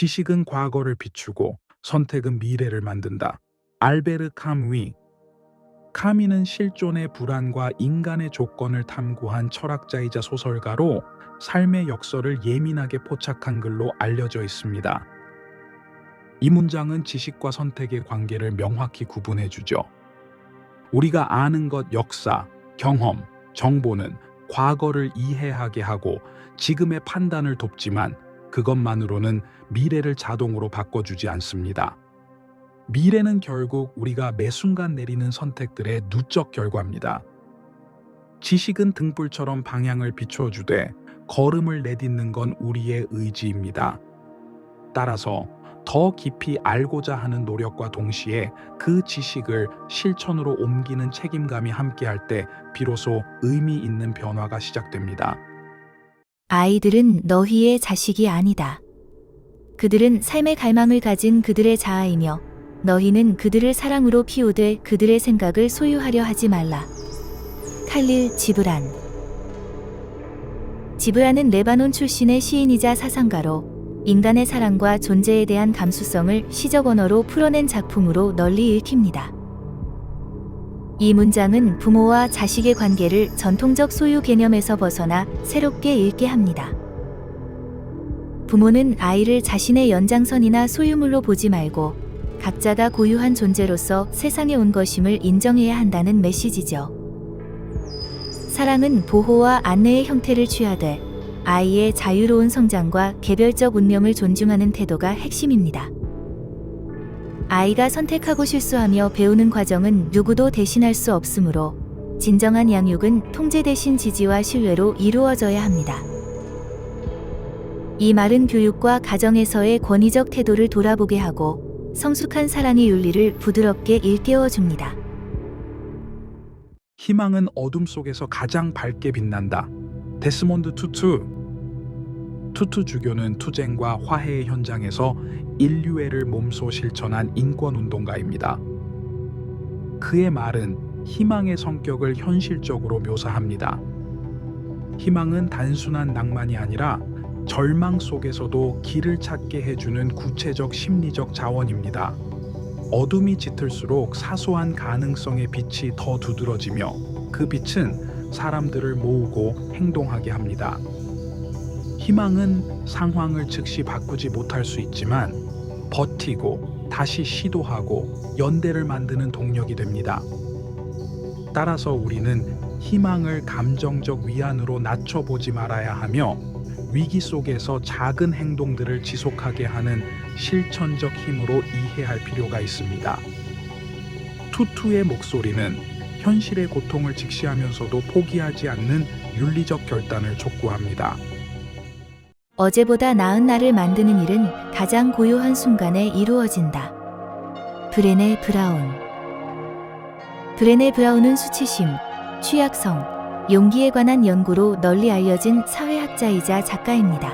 지식은 과거를 비추고 선택은 미래를 만든다. 알베르 카무이 카미는 실존의 불안과 인간의 조건을 탐구한 철학자이자 소설가로 삶의 역설을 예민하게 포착한 글로 알려져 있습니다. 이 문장은 지식과 선택의 관계를 명확히 구분해 주죠. 우리가 아는 것 역사, 경험, 정보는 과거를 이해하게 하고 지금의 판단을 돕지만 그것만으로는 미래를 자동으로 바꿔주지 않습니다. 미래는 결국 우리가 매 순간 내리는 선택들의 누적 결과입니다. 지식은 등불처럼 방향을 비춰주되 걸음을 내딛는 건 우리의 의지입니다. 따라서 더 깊이 알고자 하는 노력과 동시에 그 지식을 실천으로 옮기는 책임감이 함께할 때 비로소 의미 있는 변화가 시작됩니다. 아이들은 너희의 자식이 아니다. 그들은 삶의 갈망을 가진 그들의 자아이며 너희는 그들을 사랑으로 피우되 그들의 생각을 소유하려 하지 말라. 칼릴 지브란 지브란은 레바논 출신의 시인이자 사상가로 인간의 사랑과 존재에 대한 감수성을 시적 언어로 풀어낸 작품으로 널리 읽힙니다. 이 문장은 부모와 자식의 관계를 전통적 소유 개념에서 벗어나 새롭게 읽게 합니다. 부모는 아이를 자신의 연장선이나 소유물로 보지 말고 각자가 고유한 존재로서 세상에 온 것임을 인정해야 한다는 메시지죠. 사랑은 보호와 안내의 형태를 취하되 아이의 자유로운 성장과 개별적 운명을 존중하는 태도가 핵심입니다. 아이가 선택하고 실수하며 배우는 과정은 누구도 대신할 수 없으므로 진정한 양육은 통제 대신 지지와 신뢰로 이루어져야 합니다. 이 말은 교육과 가정에서의 권위적 태도를 돌아보게 하고 성숙한 사랑의 윤리를 부드럽게 일깨워 줍니다. 희망은 어둠 속에서 가장 밝게 빛난다. 데스몬드 투투 투투 주교는 투쟁과 화해의 현장에서 인류애를 몸소 실천한 인권 운동가입니다. 그의 말은 희망의 성격을 현실적으로 묘사합니다. 희망은 단순한 낭만이 아니라 절망 속에서도 길을 찾게 해주는 구체적 심리적 자원입니다. 어둠이 짙을수록 사소한 가능성의 빛이 더 두드러지며 그 빛은 사람들을 모으고 행동하게 합니다. 희망은 상황을 즉시 바꾸지 못할 수 있지만 버티고 다시 시도하고 연대를 만드는 동력이 됩니다. 따라서 우리는 희망을 감정적 위안으로 낮춰보지 말아야 하며 위기 속에서 작은 행동들을 지속하게 하는 실천적 힘으로 이해할 필요가 있습니다. 투투의 목소리는 현실의 고통을 직시하면서도 포기하지 않는 윤리적 결단을 촉구합니다. 어제보다 나은 날을 만드는 일은 가장 고요한 순간에 이루어진다. 브레네 브라운 브레네 브라운은 수치심, 취약성, 용기에 관한 연구로 널리 알려진 사회학자이자 작가입니다.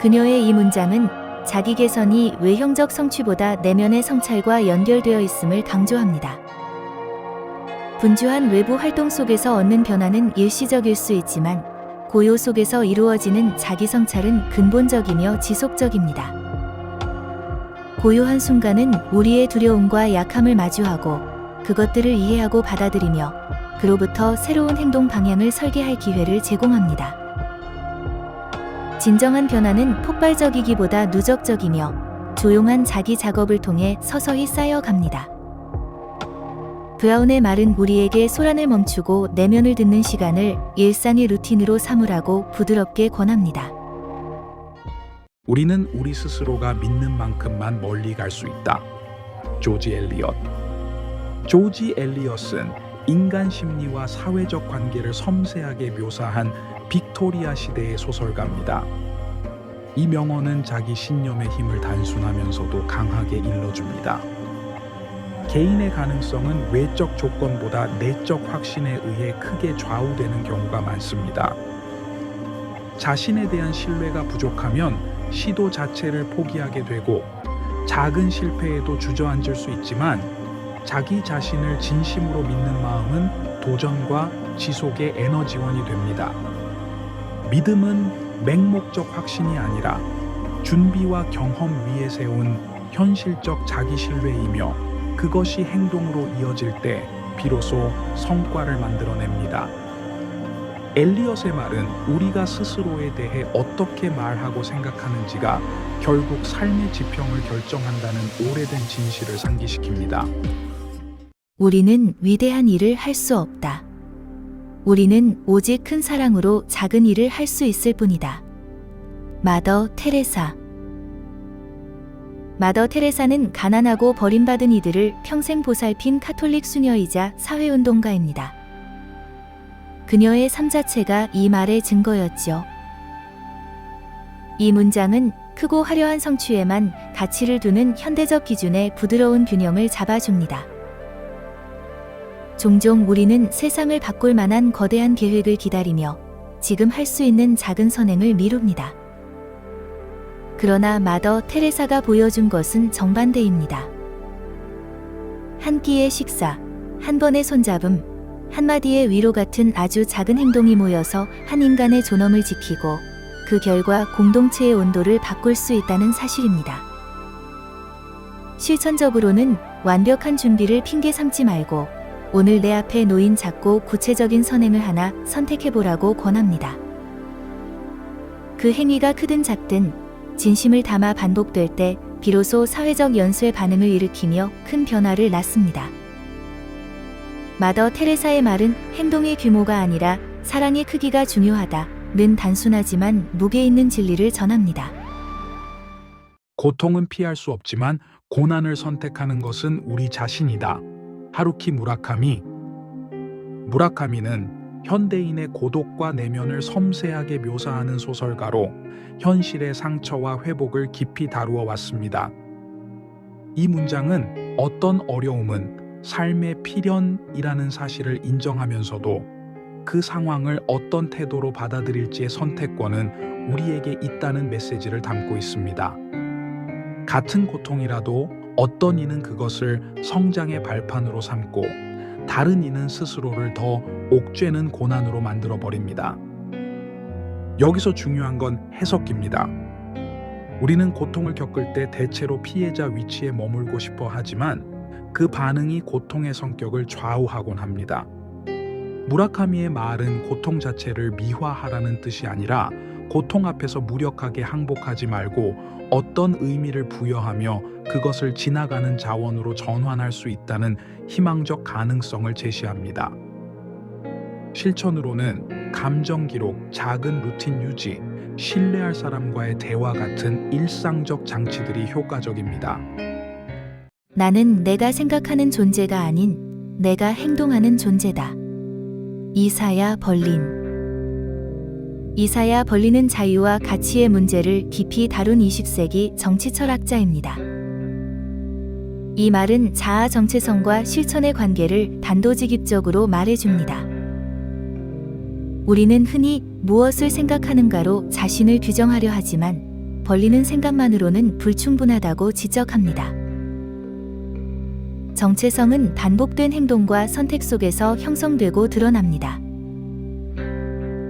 그녀의 이 문장은 자기 개선이 외형적 성취보다 내면의 성찰과 연결되어 있음을 강조합니다. 분주한 외부 활동 속에서 얻는 변화는 일시적일 수 있지만 고요 속에서 이루어지는 자기 성찰은 근본적이며 지속적입니다. 고요한 순간은 우리의 두려움과 약함을 마주하고 그것들을 이해하고 받아들이며 그로부터 새로운 행동 방향을 설계할 기회를 제공합니다. 진정한 변화는 폭발적이기보다 누적적이며 조용한 자기 작업을 통해 서서히 쌓여갑니다. 브라운의 말은 우리에게 소란을 멈추고 내면을 듣는 시간을 일상의 루틴으로 삼으라고 부드럽게 권합니다. 우리는 우리 스스로가 믿는 만큼만 멀리 갈 수 있다. 조지 엘리엇. 조지 엘리엇은 인간 심리와 사회적 관계를 섬세하게 묘사한 빅토리아 시대의 소설가입니다. 이 명언은 자기 신념의 힘을 단순하면서도 강하게 일러줍니다. 개인의 가능성은 외적 조건보다 내적 확신에 의해 크게 좌우되는 경우가 많습니다. 자신에 대한 신뢰가 부족하면 시도 자체를 포기하게 되고 작은 실패에도 주저앉을 수 있지만 자기 자신을 진심으로 믿는 마음은 도전과 지속의 에너지원이 됩니다. 믿음은 맹목적 확신이 아니라 준비와 경험 위에 세운 현실적 자기 신뢰이며 그것이 행동으로 이어질 때 비로소 성과를 만들어냅니다. 엘리엇의 말은 우리가 스스로에 대해 어떻게 말하고 생각하는지가 결국 삶의 지평을 결정한다는 오래된 진실을 상기시킵니다. 우리는 위대한 일을 할 수 없다. 우리는 오직 큰 사랑으로 작은 일을 할 수 있을 뿐이다. 마더 테레사 마더 테레사는 가난하고 버림받은 이들을 평생 보살핀 카톨릭 수녀이자 사회운동가입니다. 그녀의 삶 자체가 이 말의 증거였죠. 이 문장은 크고 화려한 성취에만 가치를 두는 현대적 기준의 부드러운 균형을 잡아줍니다. 종종 우리는 세상을 바꿀 만한 거대한 계획을 기다리며 지금 할 수 있는 작은 선행을 미룹니다. 그러나 마더 테레사가 보여준 것은 정반대입니다. 한 끼의 식사, 한 번의 손잡음, 한마디의 위로 같은 아주 작은 행동이 모여서 한 인간의 존엄을 지키고 그 결과 공동체의 온도를 바꿀 수 있다는 사실입니다. 실천적으로는 완벽한 준비를 핑계 삼지 말고 오늘 내 앞에 놓인 작고 구체적인 선행을 하나 선택해보라고 권합니다. 그 행위가 크든 작든 진심을 담아 반복될 때 비로소 사회적 연수의 반응을 일으키며 큰 변화를 낳습니다. 마더 테레사의 말은 행동의 규모가 아니라 사랑의 크기가 중요하다는 단순하지만 무게 있는 진리를 전합니다. 고통은 피할 수 없지만 고난을 선택하는 것은 우리 자신이다. 하루키 무라카미 무라카미는 현대인의 고독과 내면을 섬세하게 묘사하는 소설가로 현실의 상처와 회복을 깊이 다루어 왔습니다. 이 문장은 어떤 어려움은 삶의 필연이라는 사실을 인정하면서도 그 상황을 어떤 태도로 받아들일지의 선택권은 우리에게 있다는 메시지를 담고 있습니다. 같은 고통이라도 어떤 이는 그것을 성장의 발판으로 삼고 다른 이는 스스로를 더 옥죄는 고난으로 만들어 버립니다. 여기서 중요한 건 해석입니다. 우리는 고통을 겪을 때 대체로 피해자 위치에 머물고 싶어 하지만 그 반응이 고통의 성격을 좌우하곤 합니다. 무라카미의 말은 고통 자체를 미화하라는 뜻이 아니라 고통 앞에서 무력하게 항복하지 말고 어떤 의미를 부여하며 그것을 지나가는 자원으로 전환할 수 있다는 희망적 가능성을 제시합니다. 실천으로는 감정 기록, 작은 루틴 유지, 신뢰할 사람과의 대화 같은 일상적 장치들이 효과적입니다. 나는 내가 생각하는 존재가 아닌 내가 행동하는 존재다. 이사야 벌린 이사야 벌린은 자유와 가치의 문제를 깊이 다룬 20세기 정치 철학자입니다. 이 말은 자아 정체성과 실천의 관계를 단도직입적으로 말해줍니다. 우리는 흔히 무엇을 생각하는가로 자신을 규정하려 하지만 벌리는 생각만으로는 불충분하다고 지적합니다. 정체성은 반복된 행동과 선택 속에서 형성되고 드러납니다.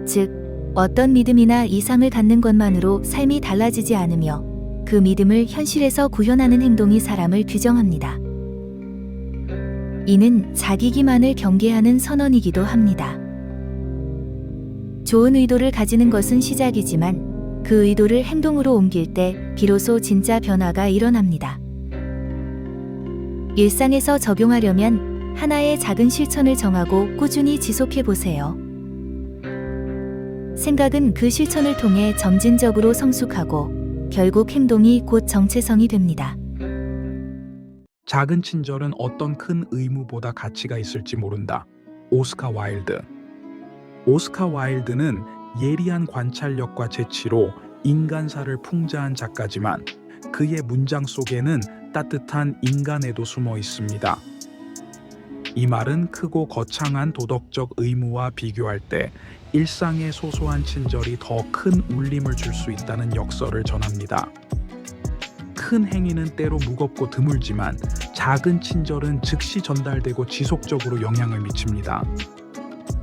즉, 어떤 믿음이나 이상을 갖는 것만으로 삶이 달라지지 않으며 그 믿음을 현실에서 구현하는 행동이 사람을 규정합니다. 이는 자기 기만을 경계하는 선언이기도 합니다. 좋은 의도를 가지는 것은 시작이지만 그 의도를 행동으로 옮길 때 비로소 진짜 변화가 일어납니다. 일상에서 적용하려면 하나의 작은 실천을 정하고 꾸준히 지속해 보세요. 생각은 그 실천을 통해 점진적으로 성숙하고 결국 행동이 곧 정체성이 됩니다. 작은 친절은 어떤 큰 의무보다 가치가 있을지 모른다. 오스카 와일드. 오스카 와일드는 예리한 관찰력과 재치로 인간사를 풍자한 작가지만 그의 문장 속에는 따뜻한 인간애도 숨어 있습니다. 이 말은 크고 거창한 도덕적 의무와 비교할 때 일상의 소소한 친절이 더 큰 울림을 줄 수 있다는 역설을 전합니다. 큰 행위는 때로 무겁고 드물지만 작은 친절은 즉시 전달되고 지속적으로 영향을 미칩니다.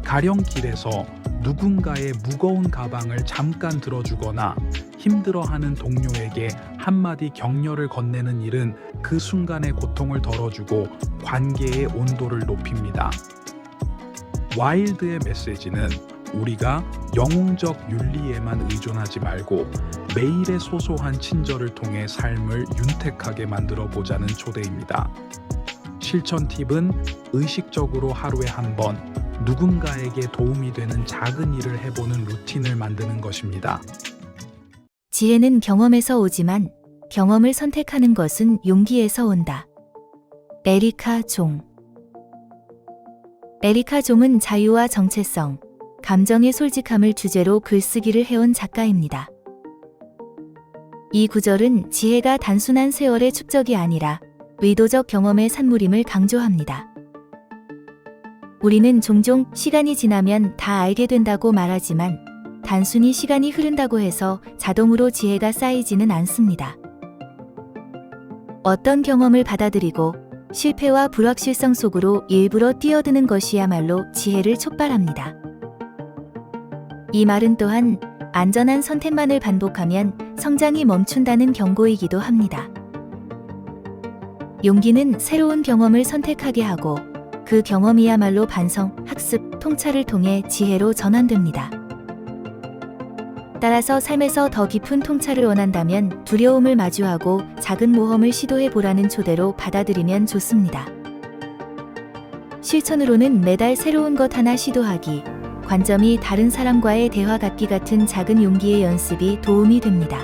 가령 길에서 누군가의 무거운 가방을 잠깐 들어주거나 힘들어하는 동료에게 한마디 격려를 건네는 일은 그 순간의 고통을 덜어주고 관계의 온도를 높입니다. 와일드의 메시지는 우리가 영웅적 윤리에만 의존하지 말고 매일의 소소한 친절을 통해 삶을 윤택하게 만들어 보자는 초대입니다. 실천 팁은 의식적으로 하루에 한 번 누군가에게 도움이 되는 작은 일을 해보는 루틴을 만드는 것입니다. 지혜는 경험에서 오지만 경험을 선택하는 것은 용기에서 온다. 에리카 종 에리카 종은 자유와 정체성, 감정의 솔직함을 주제로 글쓰기를 해온 작가입니다. 이 구절은 지혜가 단순한 세월의 축적이 아니라 의도적 경험의 산물임을 강조합니다. 우리는 종종 시간이 지나면 다 알게 된다고 말하지만 단순히 시간이 흐른다고 해서 자동으로 지혜가 쌓이지는 않습니다. 어떤 경험을 받아들이고 실패와 불확실성 속으로 일부러 뛰어드는 것이야말로 지혜를 촉발합니다. 이 말은 또한 안전한 선택만을 반복하면 성장이 멈춘다는 경고이기도 합니다. 용기는 새로운 경험을 선택하게 하고 그 경험이야말로 반성, 학습, 통찰을 통해 지혜로 전환됩니다. 따라서 삶에서 더 깊은 통찰을 원한다면 두려움을 마주하고 작은 모험을 시도해 보라는 초대로 받아들이면 좋습니다. 실천으로는 매달 새로운 것 하나 시도하기, 관점이 다른 사람과의 대화 갖기 같은 작은 용기의 연습이 도움이 됩니다.